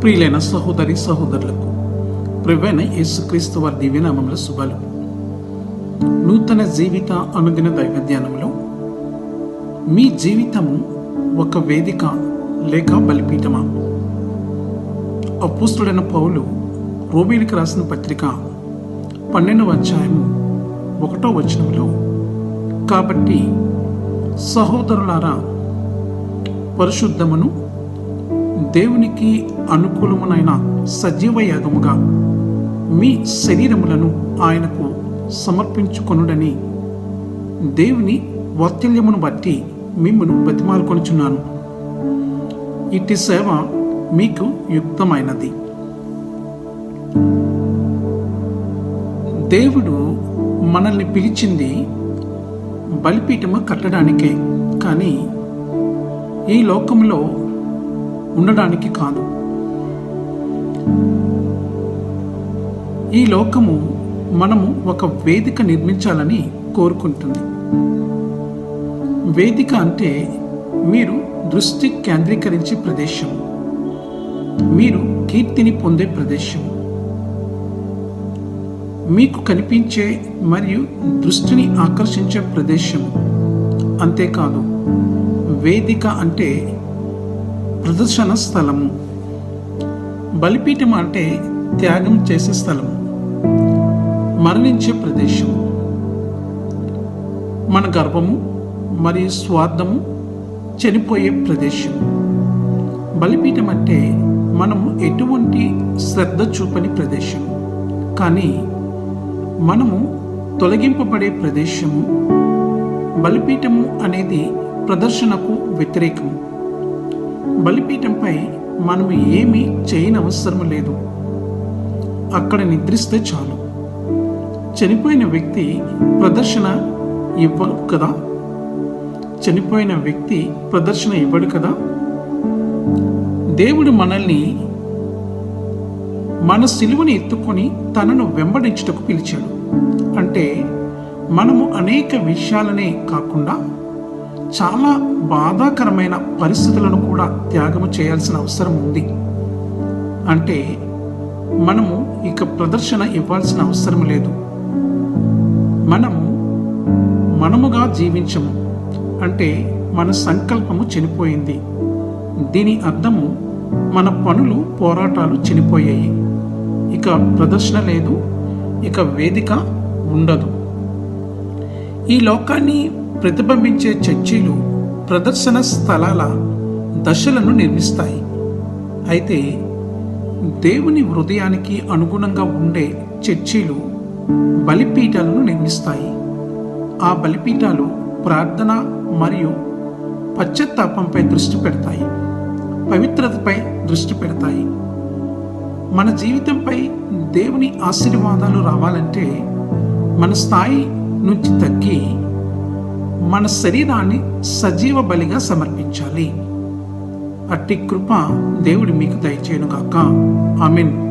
ప్రియులైన సహోదరి సహోదరులకు ప్రివైన యేసుక్రీస్తు వారి దివ్యనామంలో శుభాలు. నూతన జీవిత అనుదిన దైవ ధ్యానంలో మీ జీవితము ఒక వేదిక లేక బలిపీఠమా? అపుస్తుడైన పౌలు రోమిలికి రాసిన పత్రిక పన్నెండవ అధ్యాయము ఒకటో వచనంలో కాబట్టి సహోదరులారా పరిశుద్ధమును దేవునికి అనుకూలమునైన సజీవ యాగముగా మీ శరీరములను ఆయనకు సమర్పించుకొనుడని దేవుని వాత్సల్యమును బట్టి మిమ్మను బతిమాలుకొనుచున్నాను. ఇట్టి సేవ మీకు యుక్తమైనది. దేవుడు మనల్ని పిలిచింది బలిపీఠము కట్టడానికే కానీ ఈ లోకంలో ఉండడానికి కాదు. ఈ లోకము మనము ఒక వేదిక నిర్మించాలని కోరుకుంటుంది. వేదిక అంటే మీరు దృష్టి కేంద్రీకరించే ప్రదేశం. మీరు కీర్తిని పొందే ప్రదేశం. మీకు కనిపించే మరియు దృష్టిని ఆకర్షించే ప్రదేశం. అంతేకాదు వేదిక అంటే ప్రదర్శన స్థలము. బలిపీఠం అంటే త్యాగం చేసే స్థలము. మరణించే ప్రదేశం మన గర్వము మరియు స్వార్థము చనిపోయే ప్రదేశం బలిపీఠం అంటే మనము ఎటువంటి శ్రద్ధ చూపని ప్రదేశం కానీ మనము తొలగింపబడే ప్రదేశము బలిపీఠము అనేది ప్రదర్శనకు వ్యతిరేకము. బలిపీఠంపై మనము ఏమీ చేయనవసరం లేదు. అక్కడ నిద్రిస్తే చాలు. చనిపోయిన వ్యక్తి ప్రదర్శన ఇవ్వడు కదా? చనిపోయిన వ్యక్తి ప్రదర్శన ఇవ్వడు కదా? దేవుడు మనల్ని మన సిలువని ఎత్తుకొని తనను వెంబడించుటకు పిలిచాడు. అంటే మనము అనేక విషయాలనే కాకుండా చాలా బాధాకరమైన పరిస్థితులను కూడా త్యాగము చేయాల్సిన అవసరం ఉంది. అంటే మనము ఇక ప్రదర్శన ఇవ్వాల్సిన అవసరం లేదు. మనము మనముగా జీవించము. అంటే మన సంకల్పము చనిపోయింది. దీని అర్థము మన పనులు పోరాటాలు చనిపోయాయి. ఇక ప్రదర్శన లేదు. ఇక వేదిక ఉండదు. ఈ లోకాన్ని ప్రతిబింబించే చర్చీలు ప్రదర్శన స్థలాల దశలను నిర్మిస్తాయి. అయితే దేవుని హృదయానికి అనుగుణంగా ఉండే చర్చీలు బలిపీఠాలను నిర్మిస్తాయి. ఆ బలిపీఠాలు ప్రార్థన మరియు పశ్చాత్తాపంపై దృష్టి పెడతాయి పవిత్రతపై దృష్టి పెడతాయి. మన జీవితంపై దేవుని ఆశీర్వాదాలు రావాలంటే మన స్థాయి నుంచి తగ్గి మన శరీరాన్ని సజీవ బలిగా సమర్పించాలి. అట్టి కృప దేవుడు మీకు దయచేయనుగాక. మీన్